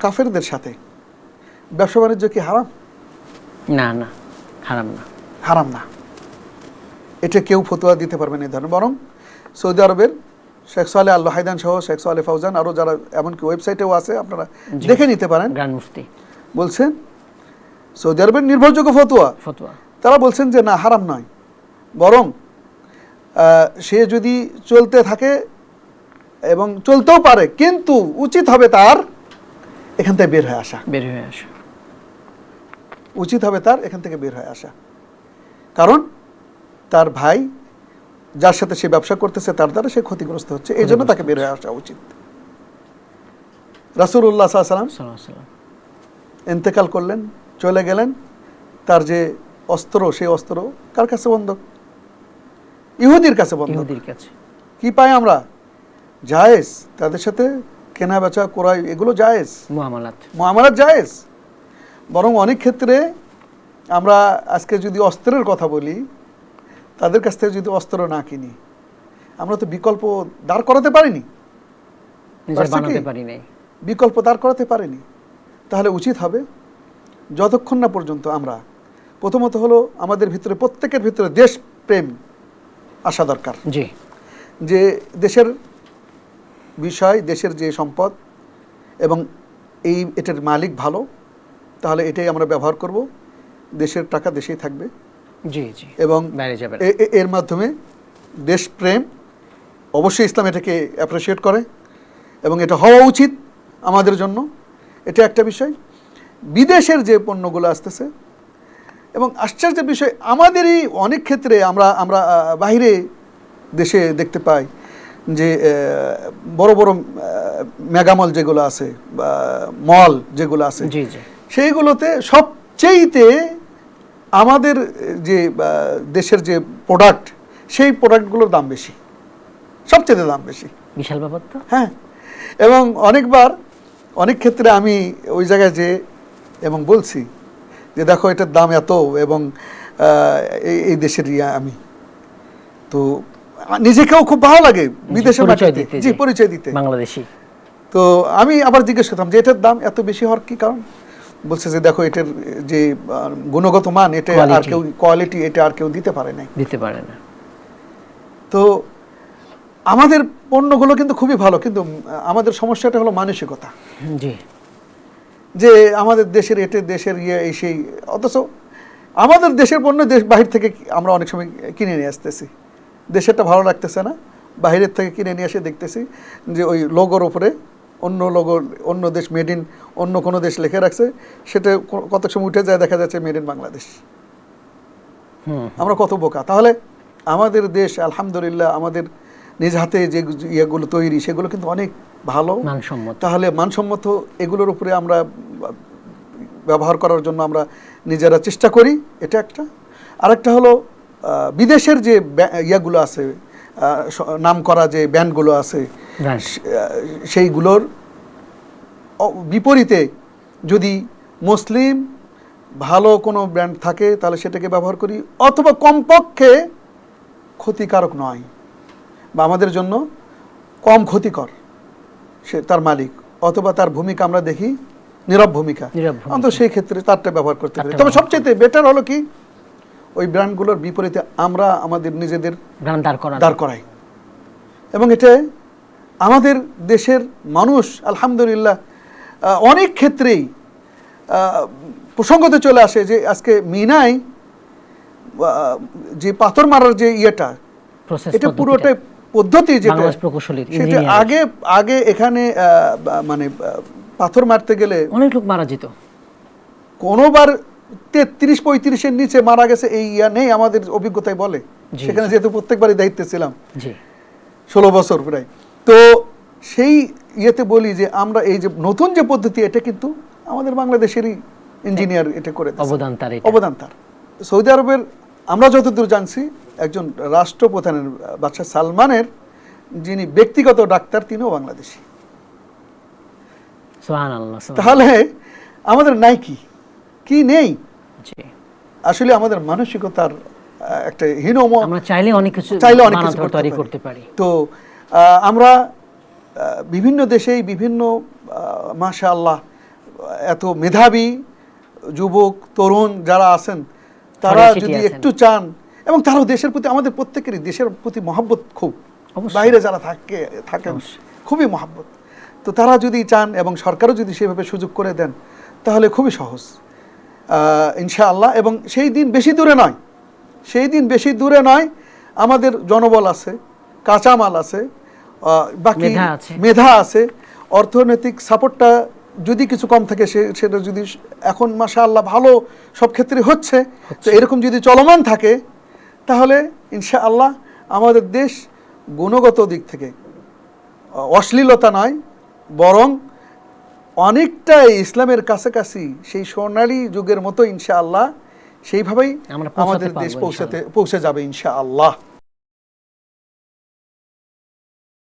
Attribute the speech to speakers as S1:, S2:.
S1: কাফেরদের সাথে? ব্যবসা বাণিজ্য কি হারাম?
S2: না না হারাম না।
S1: হারাম না। এটা কেউ ফতোয়া দিতে পারবে না এই ধরনের। বরং সৌদি আরবের শেখ সালে আল্লাহ হায়দান সহ শেখ সালে ফৌজান আরও যারা এমনকি ওয়েবসাইটেও আছে আপনারা। দেখে নিতে পারেন।
S2: গ্রান্ড মুফতি।
S1: বলছেন সৌদি আরবের নির্ভরযোগ্য ফতোয়া।
S2: ফতোয়া।
S1: তারা বলছেন যে না হারাম নয়। বরং সে যদি চলতে থাকে এবং চলতেও পারে কিন্তু উচিত হবে তার এখান থেকে বের হয়ে আসা।
S2: বের হয়ে আসা।
S1: উচিত হবে তার এখান থেকে বের হয়ে আসা। কারণ তার ভাই যার সাথে সে ব্যবসা করতেছে তার দ্বারা সে ক্ষতিগ্রস্ত হচ্ছে। এই জন্য তাকে বের হয়ে আসা উচিত। রাসুল্লাহ সাল্লাম। ইন্তেকাল করলেন চলে গেলেন। তার যে অস্ত্র সেই অস্ত্র কার কাছে বন্ধক ইহুদির কাছে বন্ধক
S2: কাছে।
S1: কি পাই আমরা? জায়েজ তাদের সাথে কেনা বেচা করাই এগুলো জায়েজ?
S2: মহামালাত
S1: মহামারাত জায়েজ? বরং অনেক ক্ষেত্রে আমরা আজকে যদি অস্ত্রের কথা বলি তাদের কাছ থেকে যদি অস্ত্র না কিনি আমরা তো বিকল্প দাঁড় করাতে পারিনি। বিকল্প দাঁড় করাতে পারিনি। তাহলে উচিত হবে যতক্ষণ না পর্যন্ত আমরা প্রথমত হলো আমাদের ভিতরে প্রত্যেকের ভিতরে দেশপ্রেম আসা দরকার।
S2: জি।
S1: যে দেশের বিষয় দেশের যে সম্পদ এবং এই এটার মালিক ভালো তাহলে এটাই আমরা ব্যবহার করব। দেশের টাকা দেশেই থাকবে।
S2: জি জি।
S1: এবং এর মাধ্যমে দেশপ্রেম অবশ্যই ইসলাম এটাকে অ্যাপ্রিসিয়েট করে এবং এটা হওয়া উচিত আমাদের জন্য। এটা একটা বিষয়। বিদেশের যে পণ্যগুলো আসতেছে এবং আশ্চর্যের বিষয় আমাদেরই অনেক ক্ষেত্রে আমরা আমরা বাইরে দেশে দেখতে পাই। যে বড় বড় মেগামল যেগুলো আছে বা মল যেগুলো আছে সেইগুলোতে সবচেয়েতে আমাদের যে দেশের যে প্রোডাক্ট সেই প্রোডাক্টগুলোর দাম বেশি। সবচেয়ে দাম বেশি।
S2: বিশাল ব্যাপার তো।
S1: হ্যাঁ। এবং অনেকবার অনেক ক্ষেত্রে আমি ওই জায়গায় যে এবং বলছি যে দেখো এটার দাম এত এবং এই দেশের ইয়া আমি। তো নিজেকেও খুব ভালো লাগে।
S2: দিতে
S1: জি পরিচয় দিতে।
S2: বাংলাদেশি।
S1: তো আমি আবার জিজ্ঞেস করতাম যে এটার দাম এত বেশি হওয়ার কি কারণ? বলছে যে দেখো এটার যে গুণগত মান এটা আর কেউ কোয়ালিটি এটা আর কেউ দিতে পারে নাই।
S2: দিতে পারে না।
S1: তো আমাদের পণ্যগুলো কিন্তু খুবই ভালো কিন্তু আমাদের সমস্যাটা হলো মানসিকতা।
S2: জি।
S1: যে আমাদের দেশের এটে দেশের ইয়ে এই সেই অথচ আমাদের দেশের পণ্য দেশ বাহির থেকে আমরা অনেক সময় কিনে নিয়ে আসতেছি। দেশেরটা ভালো লাগতেছে না। বাইরের থেকে কিনে নিয়ে এসে দেখতেছি যে ওই লোগোর ওপরে অন্য লোগো অন্য দেশ মেড ইন অন্য কোনো দেশ লেখে রাখছে। সেটা কত সময় উঠে যায় দেখা যাচ্ছে মেড ইন বাংলাদেশ। আমরা কত বোকা। তাহলে আমাদের দেশ আলহামদুলিল্লাহ আমাদের নিজ হাতে যে ইয়েগুলো তৈরি সেগুলো কিন্তু অনেক ভালো।
S2: মানসম্মত।
S1: তাহলে মানসম্মত এগুলোর উপরে আমরা ব্যবহার করার জন্য আমরা নিজেরা চেষ্টা করি। এটা একটা। আরেকটা হলো বিদেশের যে ইয়েগুলো আছে নাম করা যে ব্যান্ডগুলো আছে সেইগুলোর বিপরীতে যদি মুসলিম ভালো কোনো ব্র্যান্ড থাকে তাহলে সেটাকে ব্যবহার করি। অথবা কমপক্ষে ক্ষতিকারক নয় বা আমাদের জন্য কম ক্ষতিকর সে তার মালিক অথবা তার ভূমিকা আমরা দেখি নীরব ভূমিকা। অন্তত সেই ক্ষেত্রে তারটা ব্যবহার করতে পারি। তবে সবচেয়ে বেটার হলো কি? ওই ব্র্যান্ডগুলোর বিপরীতে আমরা আমাদের নিজেদের
S2: দাঁড় করা
S1: দাঁড় করাই। এবং এটা আমাদের দেশের মানুষ আলহামদুলিল্লাহ অনেক ক্ষেত্রেই প্রসঙ্গতে চলে আসে যে আজকে মিনাই যে পাথর মারার যে ইয়েটা এটা পুরোটাই পদ্ধতি যেটা সেটা আগে আগে এখানে মানে পাথর মারতে গেলে
S2: অনেক লোক মারা যেত।
S1: কোনোবার তেত্রিশ পঁয়ত্রিশের নিচে মারা গেছে এই ইয়া নেই আমাদের অভিজ্ঞতায় বলে। সেখানে যেহেতু প্রত্যেকবারই দায়িত্বে ছিলাম। ষোলো বছর প্রায়। তো সেই ইয়েতে বলি যে আমরা এই যে নতুন যে পদ্ধতি এটা কিন্তু আমাদের বাংলাদেশেরই ইঞ্জিনিয়ার এটা করে
S2: অবদান তার
S1: অবদান তার। সৌদি আরবের আমরা যতদূর জানছি একজন রাষ্ট্রপ্রধানের বাদশাহ সালমানের যিনি ব্যক্তিগত ডাক্তার তিনিও বাংলাদেশি। তাহলে আমাদের নাই কি কি নেই? আসলে আমাদের মানসিকতার একটা হীন
S2: আমরা চাইলে অনেক কিছু
S1: চাইলে অনেক কিছু করতে
S2: তৈরি
S1: পারি।
S2: করতে পারি।
S1: তো আমরা বিভিন্ন দেশেই বিভিন্ন মাশা আল্লাহ এত মেধাবী যুবক তরুণ যারা আছেন তারা যদি একটু চান এবং তারাও দেশের প্রতি আমাদের প্রত্যেকেরই দেশের প্রতি মহাব্বত খুব। বাইরে যারা থাকে থাকেন খুবই মহাব্বত। তো তারা যদি চান এবং সরকারও যদি সেভাবে সুযোগ করে দেন তাহলে খুবই সহজ। ইনশাআল্লাহ এবং সেই দিন বেশি দূরে নয় সেই দিন বেশি দূরে নয় আমাদের জনবল আছে কাঁচামাল আছে বাকি
S2: মেধা আছে।
S1: অর্থনৈতিক সাপোর্টটা যদি কিছু কম থাকে সে সেটা যদি এখন মাসা আল্লাহ ভালো সব ক্ষেত্রে হচ্ছে তো এরকম যদি চলমান থাকে তাহলে ইনশাআল্লাহ আমাদের দেশ গুণগত দিক থেকে অশ্লীলতা নয় বরং অনেকটাই ইসলামের কাছাকাছি সেই সোনালী যুগের মতো ইনশাআল্লাহ সেইভাবেই আমাদের দেশ পৌঁছাতে পৌঁছে যাবে ইনশাআল্লাহ।